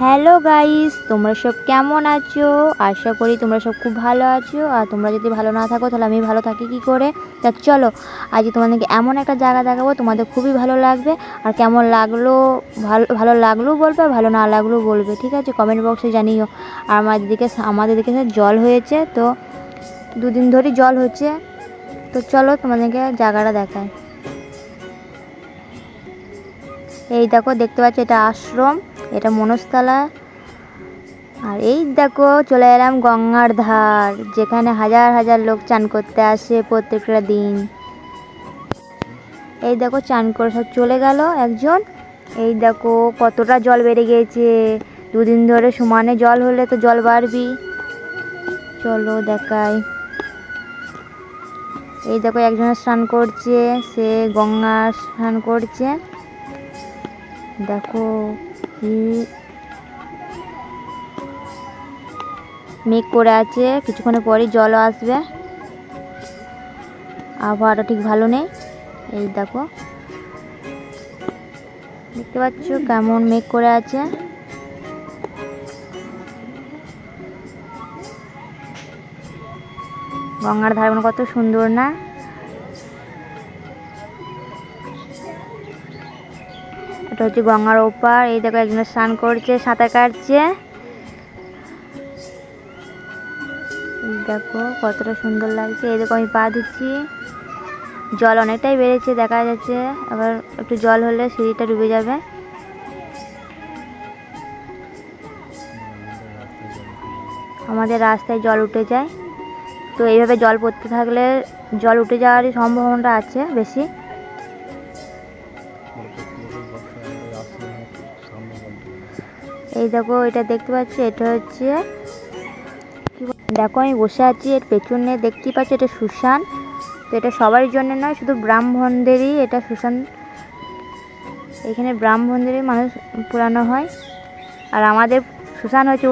Hello guys তোমরা সব কেমন আছো? আশা করি তোমরা সব খুব ভালো আছো। আর তোমরা যদি ভালো না থাকো, তাহলে আমি ভালো থাকি কি করে? তা চলো, আজকে তোমাদেরকে এমন একটা জায়গা দেখাবো, তোমাদের খুবই ভালো লাগবে। আর কেমন লাগল, ভালো ভালো লাগলেও বলবে ভালো না লাগলেও বলবে, ঠিক আছে? কমেন্ট বক্সে জানিও। আর আমাদের দিকে আমাদের দিকে জল হয়েছে, তো দুদিন ধরেই জল হচ্ছে। তো চলো তোমাদেরকে জায়গাটা দেখায় এই দেখো, দেখতে পাচ্ছ, এটা আশ্রম, এটা মনস্তলা। আর এই দেখো, চলে এলাম গঙ্গার ধার, যেখানে হাজার হাজার লোক চান করতে আসে প্রত্যেকটা দিন। এই দেখো, চান করে সব চলে গেল একজন। এই দেখো, কতটা জল বেড়ে গিয়েছে। দুদিন ধরে সমানে জল হলে তো জল বাড়বি। চলো দেখাই। এই দেখো, একজন স্নান করছে, সে গঙ্গা স্নান করছে। দেখো মেঘ করে আছে। কিছুক্ষণের পরেই জলও আসবে। আবহাওয়াটা ঠিক ভালো নেই। এই দেখো। দেখতে পাচ্ছ কেমন মেঘ করে আছে। গঙ্গার ধারগুলো কত সুন্দর না? এটা হচ্ছে গঙ্গার ওপার, এই দেখো একজন স্নান করছে, সাঁতার কাটছে। দেখো কতটা সুন্দর লাগছে, এই দেখো আমি পা ধুচ্ছি। জল অনেকটাই বেড়েছে, দেখা যাচ্ছে। আবার একটু জল হলে সিঁড়িটা ডুবে যাবে। আমাদের রাস্তায় জল উঠে যায়। তো এইভাবে জল পড়তে থাকলে জল উঠে যাওয়ারই সম্ভাবনাটা আছে বেশি। এই দেখো, এটা দেখতে পাচ্ছি, এটা হচ্ছে দেখো, আমি বসে আছি, এর পেছনে দেখতেই পাচ্ছি, এটা সুশান। তো এটা সবার জন্য নয়, শুধু ব্রাহ্মণদেরই এটা সুশান। এখানে ব্রাহ্মণদেরই মানুষ পুরানো হয়। আর আমাদের সুশান হচ্ছে